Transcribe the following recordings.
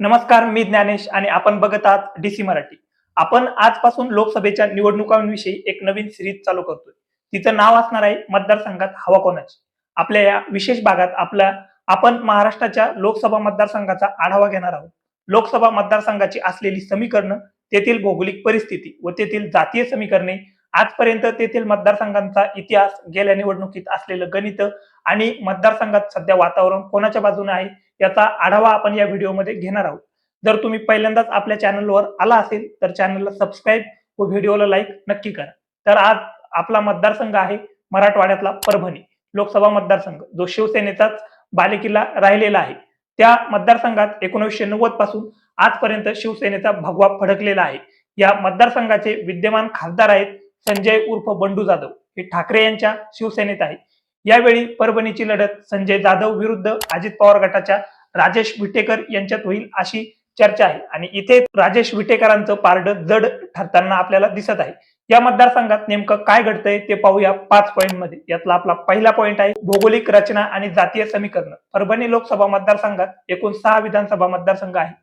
नमस्कार मी ज्ञानेश आणि आपण बघत आहात डीसी मराठी. आपण आजपासून लोकसभेच्या निवडणुकांविषयी एक नवीन सिरीज चालू करतोय. तिचं नाव असणार आहे मतदारसंघात हवा कोणाची? आपल्या या विशेष भागात आपल्या आपण महाराष्ट्राच्या लोकसभा मतदारसंघाचा आढावा घेणार आहोत. लोकसभा मतदारसंघाची असलेली समीकरणं तेथील भौगोलिक परिस्थिती व तेथील जातीय समीकरणे आजपर्यंत तेथील मतदारसंघांचा इतिहास गेल्या निवडणुकीत असलेलं गणित आणि मतदारसंघात सध्या वातावरण कोणाच्या बाजूने आहे? याचा आढावा आपण या व्हिडिओमध्ये घेणार आहोत. जर तुम्ही पहिल्यांदाच आपल्या चॅनलवर आला असेल तर चॅनलला सबस्क्राईब व व्हिडिओला लाईक नक्की करा. तर आज आपला मतदारसंघ आहे मराठवाड्यातला परभणी लोकसभा मतदारसंघ जो शिवसेनेचाच बालेकिल्ला राहिलेला आहे. त्या मतदारसंघात एकोणीसशे नव्वदपासून आजपर्यंत शिवसेनेचा भगवा फडकलेला आहे. या मतदारसंघाचे विद्यमान खासदार आहेत संजय उर्फ बंडू जाधव. हे ठाकरे यांच्या शिवसेनेत आहे. यावेळी परभणीची लढत संजय जाधव विरुद्ध अजित पवार गटाच्या राजेश विटेकर यांच्यात होईल अशी चर्चा आहे. आणि इथे राजेश विटेकरांचं पारड जड ठरताना आपल्याला दिसत आहे. या मतदारसंघात नेमकं काय घडतंय ते पाहूया पाच पॉईंटमध्ये. यातला आपला पहिला पॉईंट आहे भौगोलिक रचना आणि जातीय समीकरण. परभणी लोकसभा मतदारसंघात एकूण सहा विधानसभा मतदारसंघ आहेत.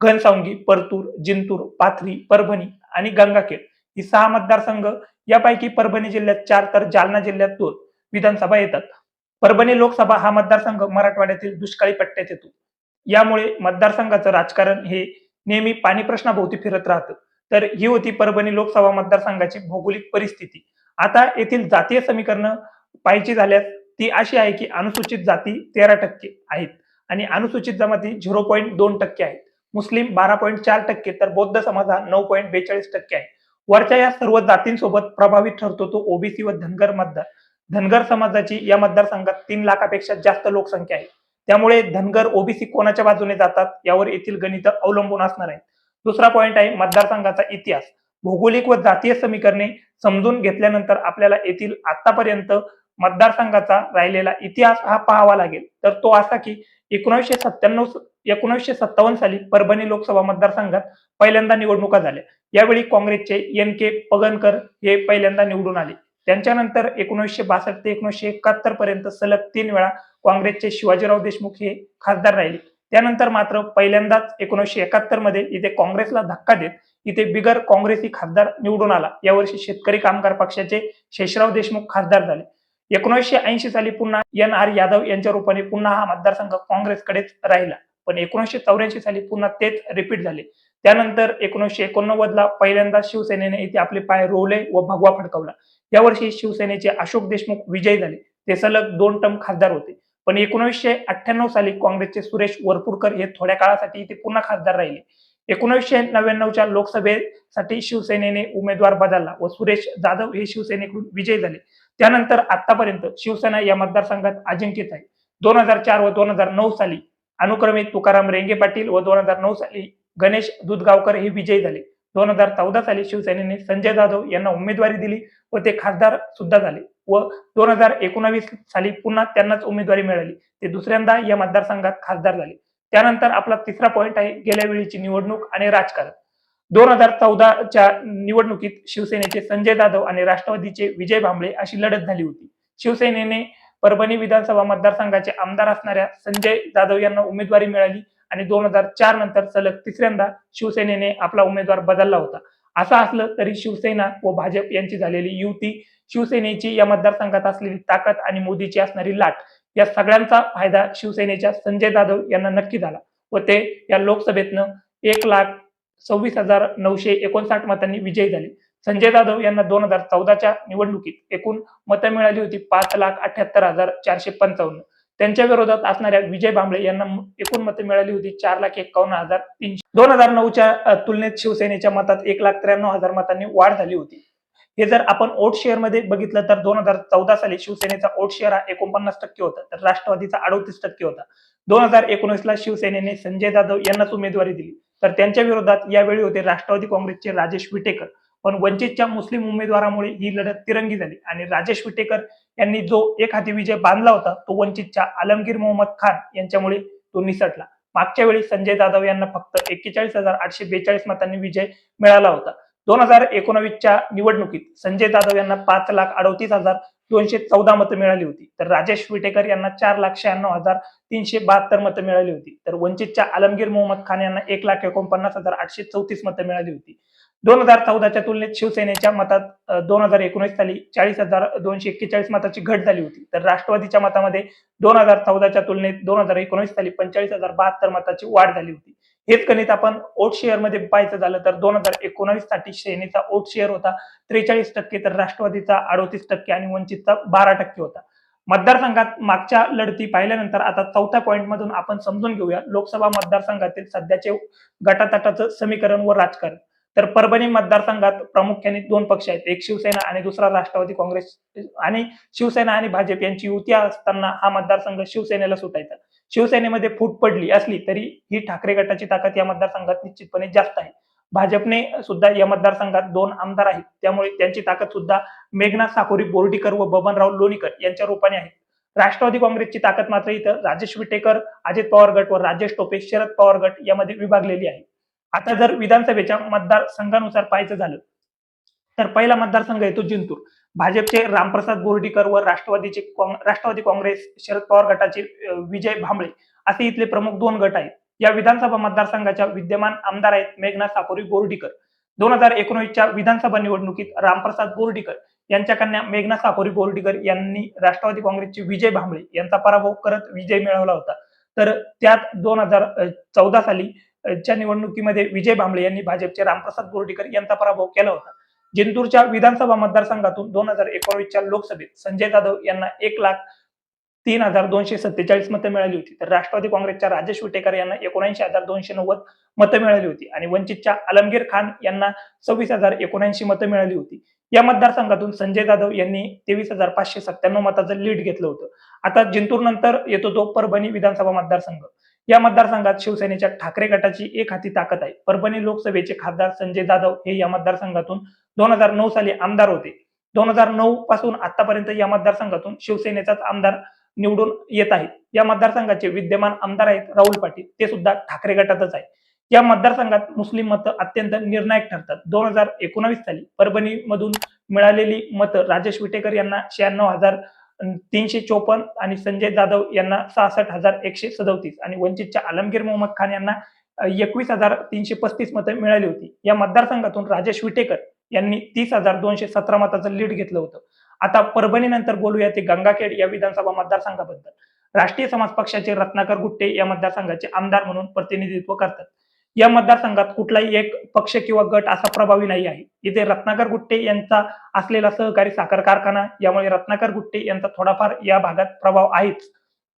घनसावंगी परतूर जिंतूर पाथरी परभणी आणि गंगाखेड. ही सहा मतदारसंघ यापैकी परभणी जिल्ह्यात चार तर जालना जिल्ह्यात दोन. विधानसभा येतात. परभणी लोकसभा हा मतदारसंघ मराठवाड्यातील दुष्काळी पट्ट्यात येतो. यामुळे मतदारसंघाचं राजकारण हे नेहमी पाणी प्रश्नाभोवती फिरत राहतं. तर ही होती परभणी लोकसभा मतदारसंघाची भौगोलिक परिस्थिती. आता येथील जातीय समीकरणं पाहिजे झाल्यास ती अशी आहे की अनुसूचित जाती तेरा टक्के आहेत आणि अनुसूचित जमाती झिरो पॉईंट दोन टक्के आहेत. मुस्लिम बारा पॉईंट चार टक्के तर बौद्ध समाज हा नऊ पॉईंट बेचाळीस टक्के आहे. वरच्या या सर्व जातींसोबत प्रभावित ठरतो तो ओबीसी व धनगर मतदार. धनगर समाजाची या मतदारसंघात तीन लाखापेक्षा जास्त लोकसंख्या आहे. त्यामुळे धनगर ओबीसी कोणाच्या बाजूने जातात यावर येथील गणित अवलंबून असणार आहे. दुसरा पॉइंट आहे मतदारसंघाचा इतिहास. भौगोलिक व जातीय समीकरणे समजून घेतल्यानंतर आपल्याला येथील आतापर्यंत मतदारसंघाचा राहिलेला इतिहास हा पाहावा लागेल. तर तो असा की एकोणीसशे सत्त्याण्णव एकोणीसशे सत्तावन्न साली परभणी लोकसभा मतदारसंघात पहिल्यांदा निवडणुका झाल्या. यावेळी काँग्रेसचे एन के पगनकर हे पहिल्यांदा निवडून आले. त्यांच्यानंतर एकोणीसशे बासष्ट ते एकोणीसशे एकाहत्तर पर्यंत सलग तीन वेळा काँग्रेसचे शिवाजीराव देशमुख हे खासदार राहिले. त्यानंतर मात्र पहिल्यांदाच एकोणीसशे एकाहत्तरमध्ये इथे काँग्रेसला धक्का देत इथे बिगर काँग्रेसी खासदार निवडून आला. यावर्षी शेतकरी कामगार पक्षाचे शेषराव देशमुख खासदार झाले. एकोणीसशे ऐंशी साली पुन्हा एन आर यादव यांच्या रूपाने पुन्हा हा मतदारसंघ काँग्रेसकडेच राहिला. पण एकोणीसशे चौऱ्याऐंशी साली पुन्हा तेच रिपीट झाले. त्यानंतर एकोणीसशे एकोणनव्वदला पहिल्यांदा शिवसेनेने इथे आपले पाय रोवले व भगवा फडकवला. यावर्षी शिवसेनेचे अशोक देशमुख विजयी झाले. ते सलग दोन टर्म खासदार होते. पण एकोणीसशे अठ्ठ्याण्णव साली काँग्रेसचे सुरेश वरपुडकर हे थोड्या काळासाठी इथे पुन्हा खासदार राहिले. एकोणीसशे नव्याण्णवच्या लोकसभेसाठी शिवसेनेने उमेदवार बदलला व सुरेश जाधव हे शिवसेनेकडून विजयी झाले. त्यानंतर आतापर्यंत शिवसेना या मतदारसंघात अजिंक्यच आहे. दोन हजार चार व दोन हजार नऊ साली अनुक्रमे तुकाराम रेंगे पाटील व दोन हजार नऊ साली गणेश दुधगावकर हे विजयी झाले. दोन हजार चौदा साली शिवसेनेने संजय जाधव यांना उमेदवारी दिली व ते खासदार सुद्धा झाले व दोन हजार एकोणावीस साली पुन्हा त्यांनाच उमेदवारी मिळाली. ते दुसऱ्यांदा या मतदारसंघात खासदार झाले. त्यानंतर आपला तिसरा पॉईंट आहे गेल्या वेळीची निवडणूक आणि राजकारण. दोन हजार चौदाच्या निवडणुकीत शिवसेनेचे संजय जाधव आणि राष्ट्रवादीचे विजय भांबळे अशी लढत झाली होती. शिवसेनेने परभणी विधानसभा मतदारसंघाचे आमदार असणाऱ्या संजय जाधव यांना उमेदवारी मिळाली आणि दोन हजार चार नंतर सलग तिसऱ्यांदा शिवसेनेने आपला उमेदवार बदलला होता. असं असलं तरी शिवसेना व भाजप यांची झालेली युती शिवसेनेची या मतदारसंघात असलेली ताकद आणि मोदीची असणारी लाट या सगळ्यांचा फायदा शिवसेनेच्या संजय जाधव यांना नक्की झाला व ते या लोकसभेतनं एक लाख सव्वीस हजार नऊशे एकोणसाठ मतांनी विजयी झाले. संजय जाधव यांना दोन हजार चौदाच्या निवडणुकीत एकूण मतं मिळाली होती पाच लाख अठ्याहत्तर हजार चारशे पंचावन्न. त्यांच्या विरोधात असणाऱ्या विजय भांबळे यांना एकूण मतं मिळाली होती चार लाख एकावन्न हजार तीनशे. दोन हजार नऊच्या तुलनेत शिवसेनेच्या मतात एक लाख त्र्याण्णव हजार मतांनी वाढ झाली होती. हे जर आपण ओट शेअरमध्ये बघितलं तर दोन हजार चौदा साली शिवसेनेचा ओट शेअर हा एकोणपन्नास टक्के होता तर राष्ट्रवादीचा अडोतीस टक्के होता. दोन हजार एकोणीस ला शिवसेनेने संजय जाधव यांनाच उमेदवारी दिली. तर त्यांच्या विरोधात यावेळी होते राष्ट्रवादी काँग्रेसचे राजेश विटेकर. पण वंचितच्या मुस्लिम उमेदवारामुळे ही लढत तिरंगी झाली. आणि राजेश विटेकर यांनी जो एक हाती विजय बांधला होता तो वंचितच्या आलमगीर मोहम्मद खान यांच्यामुळे तो निसटला. मागच्या वेळी संजय जाधव यांना फक्त एक्केचाळीस हजार आठशे बेचाळीस मतांनी विजय मिळाला होता. दोन हजार एकोणावीसच्या निवडणुकीत संजय जाधव यांना पाच लाख अडतीस हजार दोनशे चौदा मतं मिळाली होती. तर राजेश विटेकर यांना चार लाख शहाण्णव हजार तीनशे बहात्तर मतं मिळाली होती. तर वंचितच्या आलमगीर मोहम्मद खान यांना एक लाख एकोणपन्नास हजार आठशे चौतीस मतं मिळाली होती. दोन हजार चौदाच्या तुलनेत शिवसेनेच्या मतात दोन हजार एकोणीस साली चाळीस हजार दोनशे एक्केचाळीस मताची घट झाली होती. तर राष्ट्रवादीच्या मतामध्ये दोन हजार चौदाच्या तुलनेत दोन हजार एकोणीस साली पंचेचाळीस हजार बहात्तर मताची वाढ झाली होती. हेच गणित आपण ओट शेअरमध्ये पाहायचं झालं तर दोन हजार एकोणावीससाठी सेनेचा ओट शेअर होता. त्रेचाळीस टक्के तर राष्ट्रवादीचा अडोतीस टक्के आणि वंचितचा बारा टक्के होता. मतदारसंघात मागच्या लढती पाहिल्यानंतर आता चौथ्या पॉईंट मधून आपण समजून घेऊया. लोकसभा मतदारसंघातील सध्याचे गटातटाचं समीकरण व राजकारण. तर परभणी मतदारसंघात प्रामुख्याने दोन पक्ष आहेत. एक शिवसेना आणि दुसरा राष्ट्रवादी काँग्रेस आणि शिवसेना आणि भाजप यांची युती असताना हा मतदारसंघ शिवसेनेला सुटायचा. शिवसेनेमध्ये फूट पडली असली तरी ही ठाकरे गटाची ताकद या मतदारसंघात निश्चितपणे जास्त आहे. भाजपने सुद्धा या मतदारसंघात दोन आमदार आहेत. त्यामुळे त्यांची ताकद सुद्धा मेघनाथ साकोरी बोर्डीकर व बबनराव लोणीकर यांच्या रूपाने आहे. राष्ट्रवादी काँग्रेसची ताकद मात्र इथं राजेश विटेकर अजित पवार गट व राजेश टोपे शरद पवार गट यामध्ये विभागलेली आहे. आता जर विधानसभेच्या मतदारसंघानुसार पाहायचं झालं तर पहिला मतदारसंघ येतो जिंतूर. भाजपचे रामप्रसाद बोर्डीकर व राष्ट्रवादीचे राष्ट्रवादी काँग्रेस शरद पवार गटाचे विजय भांबळे असे इथले प्रमुख दोन गट आहेत. या विधानसभा मतदारसंघाच्या विद्यमान आमदार आहेत मेघनाथ साकोरी बोर्डीकर. दोन हजार एकोणीसच्या विधानसभा निवडणुकीत रामप्रसाद बोर्डीकर यांच्या कन्या मेघना साकोरी बोर्डीकर यांनी राष्ट्रवादी काँग्रेसचे विजय भांबळे यांचा पराभव करत विजय मिळवला होता. तर त्यात दोन हजार चौदा साली च्या निवडणुकीमध्ये विजय भांबळे यांनी भाजपचे रामप्रसाद बोर्डीकर यांचा पराभव केला होता. जिंतूरच्या विधानसभा मतदारसंघातून दोन हजार एकोणवीसच्या लोकसभेत संजय जाधव यांना एक लाख तीन हजार दोनशे सत्तेचाळीस मतं मिळाली होती. तर राष्ट्रवादी काँग्रेसच्या राजेश विटेकर यांना एकोणऐंशी हजार दोनशे नव्वद मतं मिळाली होती आणि वंचितच्या आलमगीर खान यांना सव्वीस हजार एकोणऐंशी मतं मिळाली होती. या मतदारसंघातून संजय जाधव यांनी तेवीस हजार पाचशे सत्त्याण्णव मताचं लीड घेतलं होतं. आता जिंतूर नंतर येतो तो परभणी विधानसभा मतदारसंघ. या मतदारसंघात शिवसेनेच्या ठाकरे गटाची एक हाती ताकद आहे. परभणी लोकसभेचे खासदार संजय जाधव हे या मतदारसंघातून दोन हजार नऊ साली आमदार होते. दोन हजार नऊ पासून आतापर्यंत या मतदारसंघातून शिवसेनेचाच आमदार निवडून येत आहेत या मतदारसंघाचे विद्यमान आमदार आहेत राहुल पाटील. ते सुद्धा ठाकरे गटातच आहे. या मतदारसंघात मुस्लिम मतं अत्यंत निर्णायक ठरतात. दोन हजार एकोणावीस साली परभणी मधून मिळालेली मतं राजेश विटेकर यांना शहाण्णव हजार तीनशे चोपन्न आणि संजय जाधव यांना सहासष्ट हजार एकशे सदोतीस आणि वंचितच्या आलमगीर मोहम्मद खान यांना एकवीस हजार तीनशे पस्तीस मतं मिळाली होती. या मतदारसंघातून राजेश विटेकर यांनी तीस हजार दोनशे सतरा मताचं लीड घेतलं होतं. आता परभणीनंतर बोलूया ते गंगाखेड या विधानसभा मतदारसंघाबद्दल. राष्ट्रीय समाज पक्षाचे रत्नाकर गुट्टे या मतदारसंघाचे आमदार म्हणून प्रतिनिधित्व करतात. या मतदारसंघात कुठलाही एक पक्ष किंवा गट असा प्रभावी नाही आहे. इथे रत्नाकर गुट्टे यांचा असलेला सहकारी साखर कारखाना यामुळे रत्नाकर गुट्टे यांचा थोडाफार या भागात प्रभाव आहेच.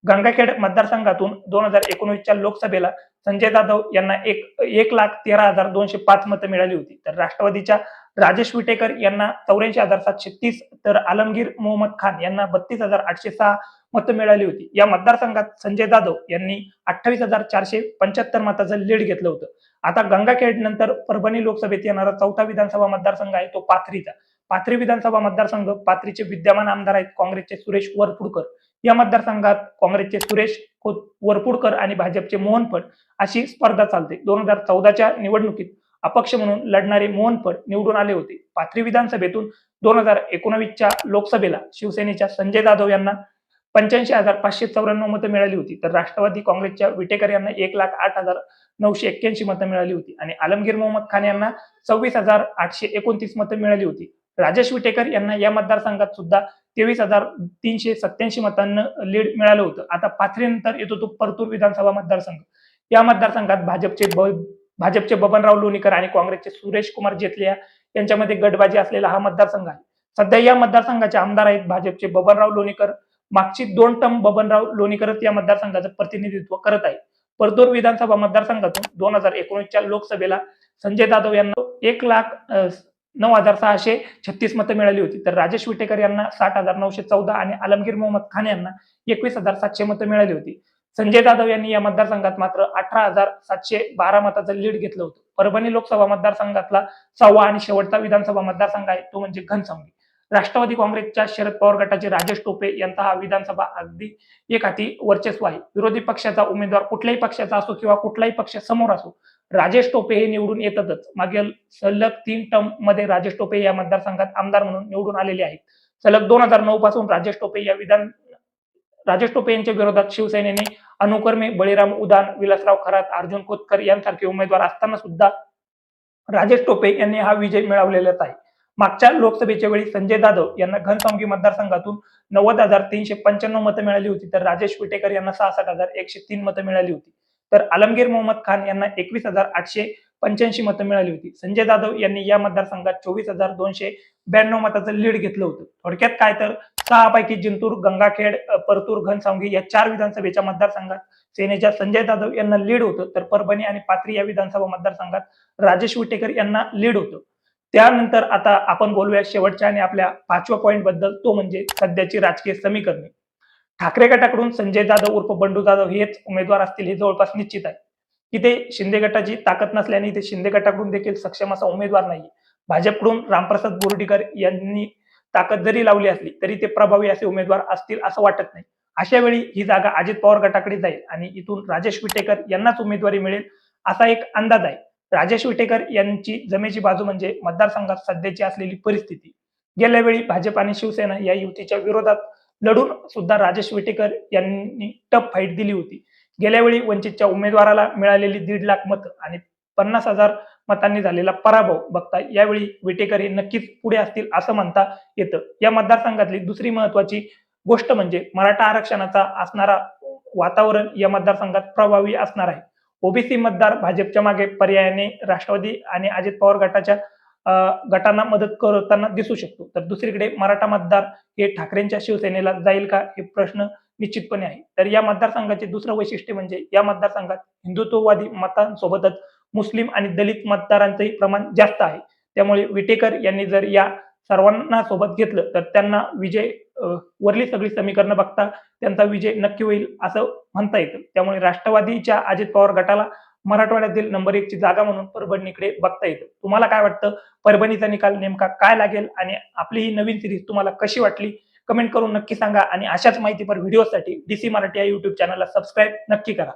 गंगाखेड मतदारसंघातून दोन हजार एकोणीसच्या लोकसभेला संजय जाधव यांना एक एक लाख तेरा हजार दोनशे पाच मतं मिळाली होती. तर राष्ट्रवादीच्या राजेश विटेकर यांना चौऱ्याऐंशी हजार सातशे तीस तर आलमगीर मोहम्मद खान यांना बत्तीस हजार आठशे सहा मतं मिळाली होती. या मतदारसंघात संजय जाधव यांनी अठ्ठावीस हजार चारशे पंच्याहत्तर मताचं लीड घेतलं होतं. आता गंगाखेड नंतर परभणी लोकसभेत येणारा चौथा विधानसभा मतदारसंघ आहे तो पाथरीचा. पाथरी विधानसभा मतदारसंघ पाथरीचे विद्यमान आमदार आहेत काँग्रेसचे सुरेश वरपुडकर. या मतदारसंघात काँग्रेसचे सुरेश वरपुडकर आणि भाजपचे मोहन फड अशी स्पर्धा चालते. दोन हजार चौदाच्या निवडणुकीत अपक्ष म्हणून लढणारे मोहन फड निवडून आले होते. पाथरी विधानसभेतून दोन हजार एकोणवीसच्या लोकसभेला शिवसेनेच्या संजय जाधव यांना पंच्याऐंशी हजार पाचशे चौऱ्याण्णव मतं मिळाली होती. तर राष्ट्रवादी काँग्रेसच्या विटेकर यांना एक लाख आठ हजार नऊशे एक्क्याऐंशी मतं मिळाली होती आणि आलमगीर मोहम्मद खान यांना सव्वीस हजार आठशे एकोणतीस मतं मिळाली होती. राजेश विटेकर यांना या मतदारसंघात सुद्धा तेवीस हजार तीनशे सत्याऐंशी मतांना लीड मिळालं होतं. आता पाथरीनंतर येतो तो परतूर विधानसभा मतदारसंघ. या मतदारसंघात भाजपचे भाजपचे बबनराव लोणीकर आणि काँग्रेसचे सुरेश कुमार जेतलिया यांच्यामध्ये गटबाजी असलेला हा मतदारसंघ आहे. सध्या या मतदारसंघाचे आमदार आहेत भाजपचे बबनराव लोणीकर. मागची दोन टर्म बबनराव लोणीकरच या मतदारसंघाचं प्रतिनिधित्व करत आहे परतूर विधानसभा मतदारसंघातून दोन हजार एकोणीसच्या लोकसभेला संजय जाधव यांना एक लाख नऊ हजार सहाशे छत्तीस मतं मिळाली होती. तर राजेश विटेकर यांना साठ हजार नऊशे चौदा आणि आलमगीर मोहम्मद खान यांना एकवीस हजार सातशे मतं मिळाली होती. संजय जाधव यांनी या मतदारसंघात मात्र अठरा हजार सातशे बारा मताचं लीड घेतलं होतं. परभणी लोकसभा मतदारसंघातला सहावा आणि शेवटचा विधानसभा मतदारसंघ आहे तो म्हणजे घनसावंगी. राष्ट्रवादी काँग्रेसच्या शरद पवार गटाचे राजेश टोपे यांचा हा विधानसभा अगदी एक हाती वर्चस्व आहे. विरोधी पक्षाचा उमेदवार कुठल्याही पक्षाचा असो किंवा कुठलाही पक्ष समोर असो राजेश टोपे हे निवडून येतातच. मागील सलग तीन टर्ममध्ये राजेश टोपे या मतदारसंघात आमदार म्हणून निवडून आलेले आहेत. सलग दोन हजार नऊ पासून राजेश टोपे या विधान राजेश टोपे यांच्या विरोधात शिवसेनेने अनुकर्मे बळीराम उदान विलासराव खरात अर्जुन खोतकर यांसारखे उमेदवार असताना सुद्धा राजेश टोपे यांनी हा विजय मिळवलेलाच आहे. मागच्या लोकसभेच्या वेळी संजय जाधव यांना घनसावंगी मतदारसंघातून नव्वद हजार तीनशे पंच्याण्णव मतं मिळाली होती तर राजेश विटेकर यांना सहासष्ट हजार एकशे तीन मतं मिळाली होती. तर आलमगीर मोहम्मद खान यांना एकवीस हजार आठशे पंच्याऐंशी मतं मिळाली होती. संजय जाधव यांनी या मतदारसंघात चोवीस हजार दोनशे ब्याण्णव मताचं लीड घेतलं होतं. थोडक्यात काय तर सहापैकी जिंतूर गंगाखेड परतूर घनसावंगी या चार विधानसभेच्या मतदारसंघात सेनेच्या संजय जाधव यांना लीड होतं तर परभणी आणि पाथरी या विधानसभा मतदारसंघात राजेश विटेकर यांना लीड होतं. त्यानंतर आता आपण बोलूया शेवटच्या आणि आपल्या पाचव्या पॉईंटबद्दल तो म्हणजे सध्याची राजकीय समीकरणे. ठाकरे गटाकडून संजय जाधव उर्फ बंडू जाधव हेच उमेदवार असतील हे जवळपास निश्चित आहे. की ते शिंदे गटाची ताकद नसल्याने ते शिंदे गटाकडून देखील सक्षम असा उमेदवार नाही भाजपकडून रामप्रसाद बोर्डीकर यांनी ताकद जरी लावली असली तरी ते प्रभावी असे उमेदवार असतील असं वाटत नाही. अशा वेळी ही जागा अजित पवार गटाकडे जाईल आणि इथून राजेश विटेकर यांनाच उमेदवारी मिळेल असा एक अंदाज आहे. राजेश विटेकर यांची जमेची बाजू म्हणजे मतदारसंघात सध्याची असलेली परिस्थिती. गेल्या वेळी भाजप आणि शिवसेना या युतीच्या विरोधात लढून सुद्धा राजेश विटेकर यांनी टफ फाईट दिली होती. गेल्यावेळी वंचितच्या उमेदवाराला मिळालेली दीड लाख मतं आणि पन्नास हजार मतांनी झालेला पराभव बघता यावेळी विटेकर हे नक्कीच पुढे असतील असं म्हणता येतं. या मतदारसंघातली दुसरी महत्वाची गोष्ट म्हणजे मराठा आरक्षणाचा असणारा वातावरण या मतदारसंघात प्रभावी असणार आहे. ओबीसी मतदार भाजपच्या मागे पर्यायाने राष्ट्रवादी आणि अजित पवार गटाच्या अं, गटांना मदत करताना दिसू शकतो. तर दुसरीकडे मराठा मतदार हे ठाकरेंच्या शिवसेनेला जाईल का हे प्रश्न निश्चितपणे आहे. तर या मतदारसंघाचे दुसरं वैशिष्ट्य म्हणजे या मतदारसंघात हिंदुत्ववादी मतांसोबतच मुस्लिम आणि दलित मतदारांचंही प्रमाण जास्त आहे. त्यामुळे विटेकर यांनी जर या सर्वांना सोबत घेतलं तर त्यांना विजय वरली सगळी समीकरणं बघता त्यांचा विजय नक्की होईल असं म्हणता येतं. त्यामुळे राष्ट्रवादीच्या अजित पवार गटाला मराठवाड्यातील नंबर एक ची जागा म्हणून परभणीकडे बघता येतं. तुम्हाला काय वाटतं? परभणीचा निकाल नेमका काय लागेल? आणि आपली ही नवीन सिरीज तुम्हाला कशी वाटली? कमेंट करून नक्की सांगा आणि अशाच माहितीपर व्हिडिओसाठी डीसी मराठी या युट्यूब चॅनलला सबस्क्राईब नक्की करा.